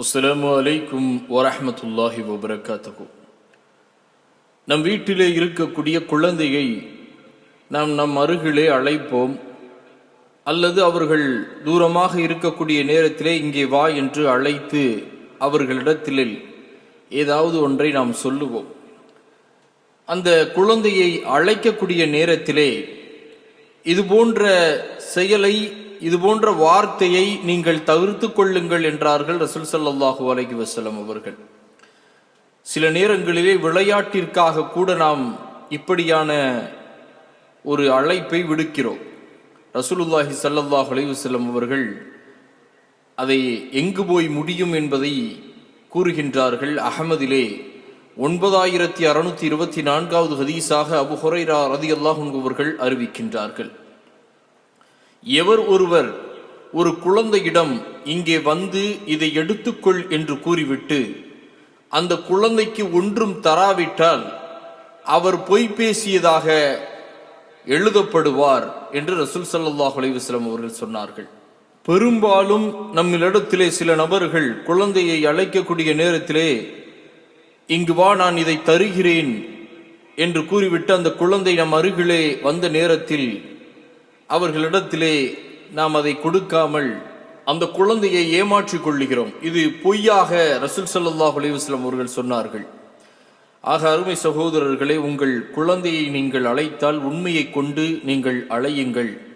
அஸ்லாம் வலைக்கும் வரமத்துல்லாஹி வபரகாத்தகு நம் வீட்டிலே இருக்கக்கூடிய குழந்தையை நாம் நம் அருகிலே அழைப்போம். அல்லது அவர்கள் தூரமாக இருக்கக்கூடிய நேரத்திலே இங்கே வா என்று அழைத்து அவர்களிடத்தில் ஏதாவது ஒன்றை நாம் சொல்லுவோம். அந்த குழந்தையை அழைக்கக்கூடிய நேரத்திலே இது போன்ற செயலை இது போன்ற வார்த்தையை நீங்கள் தவிர்த்து கொள்ளுங்கள் என்றார்கள் ரசூல் ஸல்லல்லாஹு அலைஹி வசலம் அவர்கள். சில நேரங்களிலே விளையாட்டிற்காக கூட நாம் இப்படியான ஒரு அழைப்பை விடுக்கிறோம். ரசூலுல்லாஹி ஸல்லல்லாஹு அலைஹி வஸல்லம் அவர்கள் அதை எங்கு போய் முடியும் என்பதை கூறுகின்றார்கள். அகமதிலே ஒன்பதாயிரத்தி அறுநூத்தி இருபத்தி நான்காவது ஹதீஸாக அபு ஹொரைரா ரதி அல்லாஹ் அவர்கள் அறிவிக்கின்றார்கள். எவர் ஒருவர் ஒரு குழந்தையிடம் இங்கே வந்து இதை எடுத்துக்கொள் என்று கூறிவிட்டு அந்த குழந்தைக்கு ஒன்றும் தராவிட்டால் அவர் பொய் பேசியதாக எழுதப்படுவார் என்று ரசூல் சல்லாஹ் அலைஹி அவர்கள் சொன்னார்கள். பெரும்பாலும் நம்மிடத்திலே சில நபர்கள் குழந்தையை அழைக்கக்கூடிய நேரத்திலே இங்கு வா நான் இதை தருகிறேன் என்று கூறிவிட்டு அந்த குழந்தை நம் அருகிலே வந்த நேரத்தில் அவர்களிடத்திலே நாம் அதை கொடுக்காமல் அந்த குழந்தையை ஏமாற்றிக் கொள்ளுகிறோம். இது பொய்யாக ரசூல் சல்லாஹ் அலைஹி அவர்கள் சொன்னார்கள். ஆக அருமை சகோதரர்களே உங்கள் குழந்தையை நீங்கள் அழைத்தால் உண்மையை கொண்டு நீங்கள் அழையுங்கள்